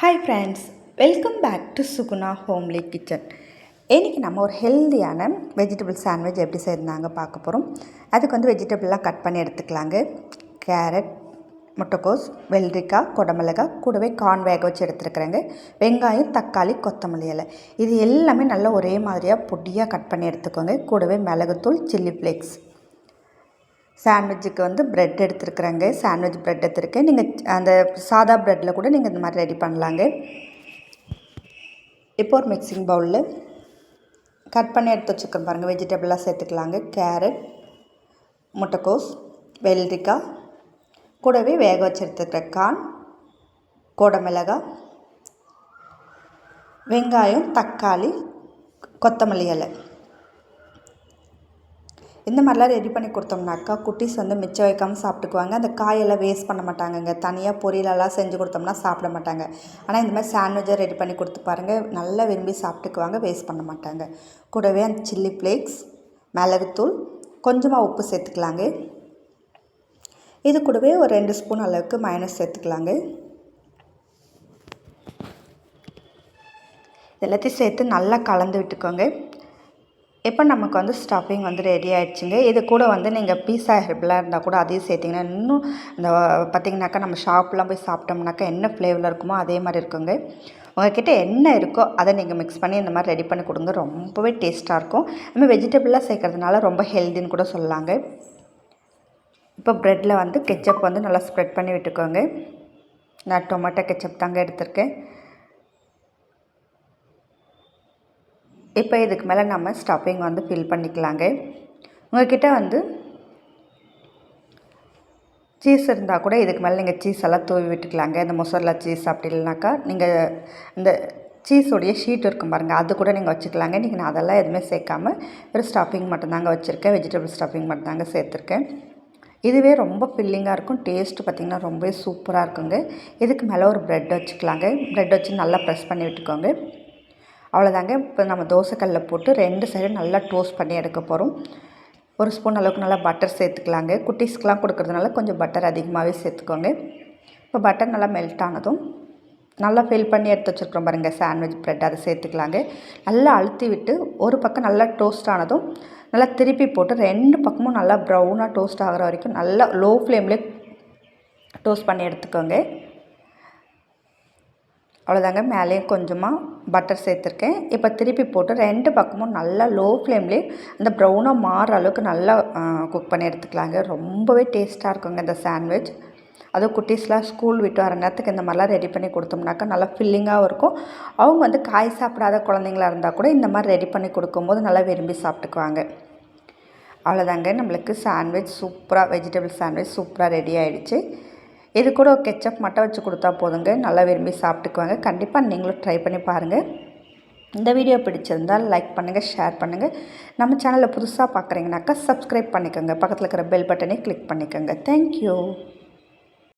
Hi friends welcome back to Suguna homely kitchen இன்றைக்கி நம்ம ஒரு ஹெல்த்தியான வெஜிடபிள் சாண்ட்விச் எப்படி செய்யறாங்க பார்க்க போகிறோம் அதுக்கு வந்து வெஜிடபிள்லாம் கட் பண்ணி எடுத்துக்கலாங்க. கேரட் முட்டைக்கோஸ் வெள்ளரிக்காய் குடமிளகாய் கூடவே கார்ன் வேக வச்சு எடுத்துருக்குறேங்க. வெங்காயம் தக்காளி கொத்தமல்லி இலை. இது எல்லாமே நல்லா ஒரே மாதிரியாக பொடியாக கட் பண்ணி எடுத்துக்கோங்க. கூடவே மிளகுத்தூள் சில்லி ஃப்ளேக்ஸ் சாண்ட்விட்சுக்கு வந்து ப்ரெட் எடுத்துருக்குறேங்க. சாண்ட்விச் ப்ரெட் எடுத்துருக்கேன். நீங்கள் அந்த சாதா ப்ரெட்டில் கூட நீங்கள் இந்த மாதிரி ரெடி பண்ணலாங்க. இப்போ ஒரு மிக்சிங் பவுலில் கட் பண்ணி எடுத்து வச்சுக்கிறோம் பாருங்கள் வெஜிடபிளாக சேர்த்துக்கலாங்க. கேரட் முட்டைக்கோஸ் வெள்ளரிக்காய் கூடவே வேக வச்சு கான் கோடமிளகாய் வெங்காயம் தக்காளி கொத்தமல்லி இலை. இந்த மாதிரிலாம் ரெடி பண்ணி கொடுத்தோம்னாக்கா குட்டீஸ் வந்து மிச்சம் வைக்காமல் சாப்பிட்டுக்குவாங்க. அந்த காயெல்லாம் வேஸ்ட் பண்ண மாட்டாங்கங்க. தனியாக பொரியலெல்லாம் செஞ்சு கொடுத்தோம்னா சாப்பிட மாட்டாங்க. ஆனால் இந்த மாதிரி சாண்ட்விச்சை ரெடி பண்ணி கொடுத்து பாருங்கள் நல்லா விரும்பி சாப்பிட்டுக்குவாங்க வேஸ்ட் பண்ண மாட்டாங்க. கூடவே அந்த சில்லி ஃப்ளேக்ஸ் மிளகுத்தூள் கொஞ்சமாக உப்பு சேர்த்துக்கலாங்க. இது கூடவே ஒரு ரெண்டு ஸ்பூன் அளவுக்கு மைனஸ் சேர்த்துக்கலாங்க. எல்லாத்தையும் சேர்த்து நல்லா கலந்து விட்டுக்கோங்க. இப்போ நமக்கு வந்து ஸ்டஃபிங் வந்து ரெடி ஆகிடுச்சிங்க இது கூட வந்து நீங்கள் பீஸா ஹெர்பலாக இருந்தால் கூட அதையும் சேர்த்திங்கன்னா இன்னும் இந்த பார்த்திங்கனாக்கா நம்ம ஷாப்லாம் போய் சாப்பிட்டோம்னாக்கா என்ன ஃப்ளேவரில் இருக்குமோ அதே மாதிரி இருக்குங்க. உங்கள்கிட்ட என்ன இருக்கோ அதை நீங்கள் மிக்ஸ் பண்ணி இந்த மாதிரி ரெடி பண்ணி கொடுங்க. ரொம்பவே டேஸ்ட்டாக இருக்கும். நம்ம வெஜிடபிளாக சேர்க்கறதுனால ரொம்ப ஹெல்தின்னு கூட சொல்லலாங்க. இப்போ ப்ரெட்டில் வந்து கெச்சப் வந்து நல்லா ஸ்ப்ரெட் பண்ணி விட்டுக்கோங்க. நான் டொமேட்டோ கெச்சப் தாங்க எடுத்திருக்கேன். இப்போ இதுக்கு மேலே நம்ம ஸ்டஃபிங் வந்து ஃபில் பண்ணிக்கலாங்க. உங்கள்கிட்ட வந்து சீஸ் இருந்தால் கூட இதுக்கு மேலே நீங்கள் சீஸ் எல்லாம் தூவி விட்டுக்கலாங்க. இந்த மொசரலா சீஸ் அப்படி இல்லைனாக்கா நீங்கள் இந்த சீஸோடைய ஷீட் இருக்கும் பாருங்கள் அது கூட நீங்கள் வச்சுக்கலாங்க. நீங்கள் நான் அதெல்லாம் எதுவுமே சேர்க்காம ஒரு ஸ்டஃபிங் மட்டும்தாங்க வச்சுருக்கேன். வெஜிடபிள் ஸ்டஃபிங் மட்டும்தாங்க சேர்த்துருக்கேன். இதுவே ரொம்ப ஃபில்லிங்காக இருக்கும். டேஸ்ட்டு பார்த்திங்கன்னா ரொம்பவே சூப்பராக இருக்குங்க. இதுக்கு மேலே ஒரு ப்ரெட் வச்சுக்கலாங்க. ப்ரெட் வச்சு நல்லா ப்ரெஸ் பண்ணி விட்டுக்கோங்க. அவ்வளோதாங்க. இப்போ நம்ம தோசைக்கல்லில் போட்டு ரெண்டு சைடும் நல்லா டோஸ்ட் பண்ணி எடுக்க போகிறோம் ஒரு ஸ்பூன் அளவுக்கு நல்லா பட்டர் சேர்த்துக்கலாங்க. குட்டீஸ்க்கெலாம் கொடுக்குறதுனால கொஞ்சம் பட்டர் அதிகமாகவே சேர்த்துக்கோங்க. இப்போ பட்டர் நல்லா மெல்ட் ஆனதும் நல்லா ஃபில் பண்ணி எடுத்து வச்சுருக்கோம் பாருங்கள் சாண்ட்விச் ப்ரெட் அதை சேர்த்துக்கலாங்க. நல்லா அழுத்தி விட்டு ஒரு பக்கம் நல்லா டோஸ்ட் ஆனதும் நல்லா திருப்பி போட்டு ரெண்டு பக்கமும் நல்லா ப்ரௌனாக டோஸ்ட் ஆகிற வரைக்கும் நல்லா லோ ஃப்ளேம்லேயே டோஸ்ட் பண்ணி எடுத்துக்கோங்க. அவ்வளோதாங்க. மேலேயும் கொஞ்சமாக பட்டர் சேர்த்துருக்கேன். இப்போ திருப்பி போட்டு ரெண்டு பக்கமும் நல்லா லோ ஃப்ளேம்லேயே அந்த ப்ரௌனாக மாற அளவுக்கு நல்லா குக் பண்ணி எடுத்துக்கலாங்க. ரொம்பவே டேஸ்ட்டாக இருக்குங்க இந்த சாண்ட்விச் அதுவும் குட்டீஸ்லாம் ஸ்கூல் விட்டு வர நேரத்துக்கு இந்த மாதிரிலாம் ரெடி பண்ணி கொடுத்தோம்னாக்கா நல்லா ஃபில்லிங்காகவும் இருக்கும். அவங்க வந்து காய் சாப்பிடாத குழந்தைங்களா இருந்தால் கூட இந்த மாதிரி ரெடி பண்ணி கொடுக்கும்போது நல்லா விரும்பி சாப்பிட்டுக்குவாங்க. அவ்வளோதாங்க. நம்மளுக்கு சாண்ட்விச் சூப்பராக வெஜிடபிள் சாண்ட்விச் சூப்பராக ரெடி ஆகிடுச்சு இது கூட கெச்சப் மட்டும் வச்சு கொடுத்தா போதுங்க. நல்லா விரும்பி சாப்பிட்டுக்குவாங்க. கண்டிப்பாக நீங்களும் ட்ரை பண்ணி பாருங்கள் இந்த வீடியோ பிடிச்சிருந்தால் லைக் பண்ணுங்கள் ஷேர் பண்ணுங்கள் நம்ம சேனலில் புதுசாக பார்க்குறீங்கனாக்கா சப்ஸ்கிரைப் பண்ணிக்கோங்க. பக்கத்தில் இருக்கிற பெல் பட்டனே கிளிக் பண்ணிக்கோங்க. Thank you